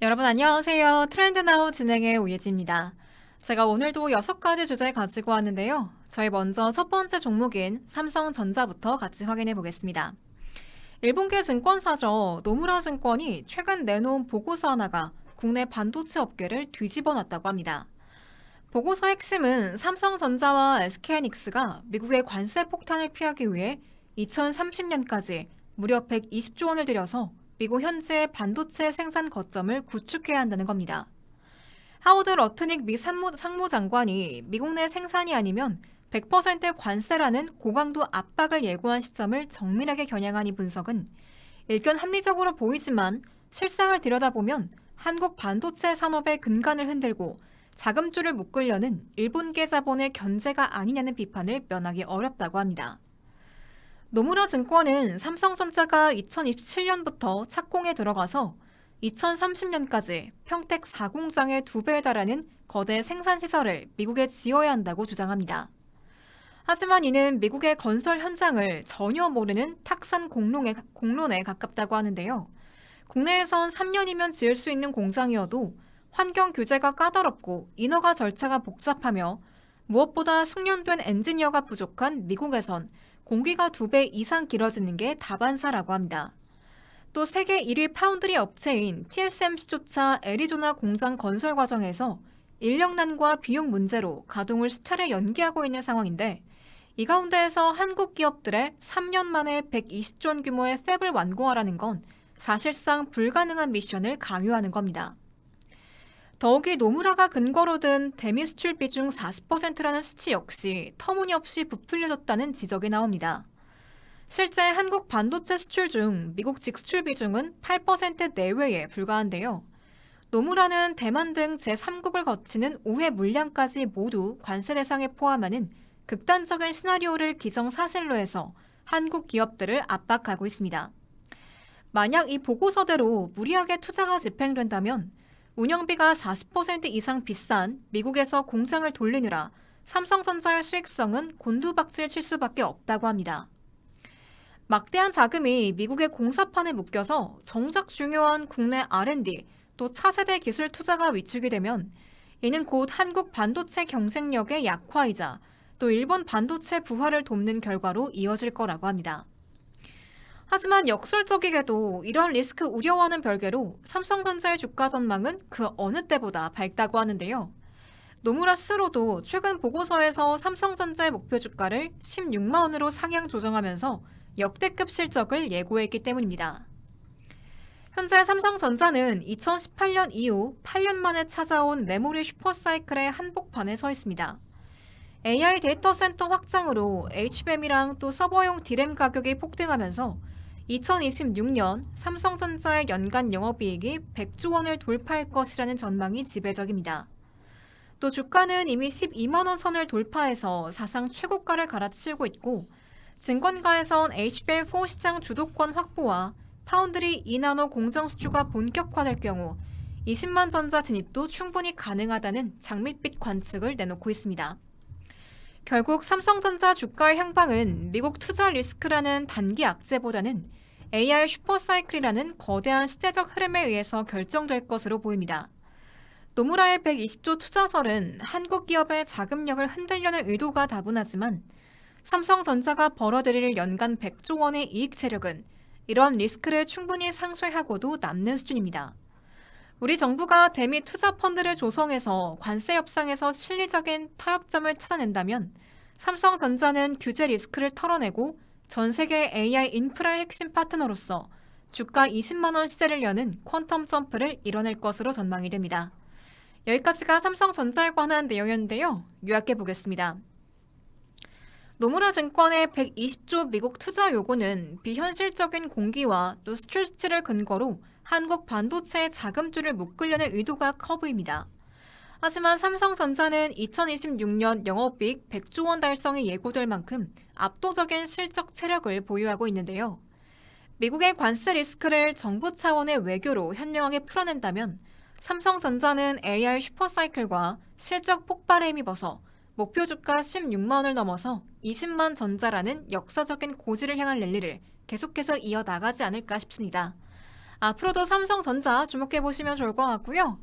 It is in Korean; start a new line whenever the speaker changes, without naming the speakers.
여러분 안녕하세요. 트렌드나우 진행의 오예지입니다. 제가 오늘도 여섯 가지 주제 가지고 왔는데요. 저희 먼저 첫 번째 종목인 삼성전자부터 같이 확인해 보겠습니다. 일본계 증권사죠. 노무라 증권이 최근 내놓은 보고서 하나가 국내 반도체 업계를 뒤집어 놨다고 합니다. 보고서 핵심은 삼성전자와 SK하이닉스가 미국의 관세 폭탄을 피하기 위해 2030년까지 무려 120조 원을 들여서 미국 현지의 반도체 생산 거점을 구축해야 한다는 겁니다. 하워드 러트닉 미 상무, 상무 장관이 미국 내 생산이 아니면 100% 관세라는 고강도 압박을 예고한 시점을 정밀하게 겨냥한 이 분석은 일견 합리적으로 보이지만 실상을 들여다보면 한국 반도체 산업의 근간을 흔들고 자금줄을 묶으려는 일본계 자본의 견제가 아니냐는 비판을 면하기 어렵다고 합니다. 노무라 증권은 삼성전자가 2027년부터 착공에 들어가서 2030년까지 평택 4공장의 두 배에 달하는 거대 생산시설을 미국에 지어야 한다고 주장합니다. 하지만 이는 미국의 건설 현장을 전혀 모르는 탁산 공론에, 공론에 가깝다고 하는데요. 국내에선 3년이면 지을 수 있는 공장이어도 환경 규제가 까다롭고 인허가 절차가 복잡하며 무엇보다 숙련된 엔지니어가 부족한 미국에선 공기가 두 배 이상 길어지는 게 다반사라고 합니다. 또 세계 1위 파운드리 업체인 TSMC조차 애리조나 공장 건설 과정에서 인력난과 비용 문제로 가동을 수차례 연기하고 있는 상황인데 이 가운데에서 한국 기업들의 3년 만에 120조 원 규모의 팹을 완공하라는 건 사실상 불가능한 미션을 강요하는 겁니다. 더욱이 노무라가 근거로 든 대미 수출 비중 40%라는 수치 역시 터무니없이 부풀려졌다는 지적이 나옵니다. 실제 한국 반도체 수출 중 미국 직수출 비중은 8% 내외에 불과한데요. 노무라는 대만 등 제3국을 거치는 우회 물량까지 모두 관세 대상에 포함하는 극단적인 시나리오를 기정사실로 해서 한국 기업들을 압박하고 있습니다. 만약 이 보고서대로 무리하게 투자가 집행된다면 운영비가 40% 이상 비싼 미국에서 공장을 돌리느라 삼성전자의 수익성은 곤두박질 칠 수밖에 없다고 합니다. 막대한 자금이 미국의 공사판에 묶여서 정작 중요한 국내 R&D 또 차세대 기술 투자가 위축이 되면 이는 곧 한국 반도체 경쟁력의 약화이자 또 일본 반도체 부활을 돕는 결과로 이어질 거라고 합니다. 하지만 역설적이게도 이러한 리스크 우려와는 별개로 삼성전자의 주가 전망은 그 어느 때보다 밝다고 하는데요. 노무라 스스로도 최근 보고서에서 삼성전자의 목표 주가를 16만 원으로 상향 조정하면서 역대급 실적을 예고했기 때문입니다. 현재 삼성전자는 2018년 이후 8년 만에 찾아온 메모리 슈퍼사이클의 한복판에 서 있습니다. AI 데이터 센터 확장으로 HBM이랑 또 서버용 디램 가격이 폭등하면서 2026년 삼성전자의 연간 영업이익이 100조 원을 돌파할 것이라는 전망이 지배적입니다. 또 주가는 이미 12만 원 선을 돌파해서 사상 최고가를 갈아치우고 있고 증권가에선 HBM4 시장 주도권 확보와 파운드리 2나노 공정 수주가 본격화될 경우 20만 전자 진입도 충분히 가능하다는 장밋빛 관측을 내놓고 있습니다. 결국 삼성전자 주가의 향방은 미국 투자 리스크라는 단기 악재보다는 AI 슈퍼사이클이라는 거대한 시대적 흐름에 의해서 결정될 것으로 보입니다. 노무라의 120조 투자설은 한국 기업의 자금력을 흔들려는 의도가 다분하지만 삼성전자가 벌어들일 연간 100조 원의 이익 체력은 이러한 리스크를 충분히 상쇄하고도 남는 수준입니다. 우리 정부가 대미 투자 펀드를 조성해서 관세 협상에서 실리적인 타협점을 찾아낸다면 삼성전자는 규제 리스크를 털어내고 전 세계 AI 인프라의 핵심 파트너로서 주가 20만 원 시대를 여는 퀀텀 점프를 이뤄낼 것으로 전망이 됩니다. 여기까지가 삼성전자에 관한 내용이었는데요. 요약해 보겠습니다. 노무라 증권의 120조 미국 투자 요구는 비현실적인 공기와 또 수치를 근거로 한국 반도체의 자금줄을 묶으려는 의도가 커 보입니다. 하지만 삼성전자는 2026년 영업이익 100조 원 달성이 예고될 만큼 압도적인 실적 체력을 보유하고 있는데요. 미국의 관세 리스크를 정부 차원의 외교로 현명하게 풀어낸다면 삼성전자는 AI 슈퍼사이클과 실적 폭발에 힘입어서 목표 주가 16만 원을 넘어서 20만 전자라는 역사적인 고지를 향한 랠리를 계속해서 이어나가지 않을까 싶습니다. 앞으로도 삼성전자 주목해 보시면 좋을 것 같고요.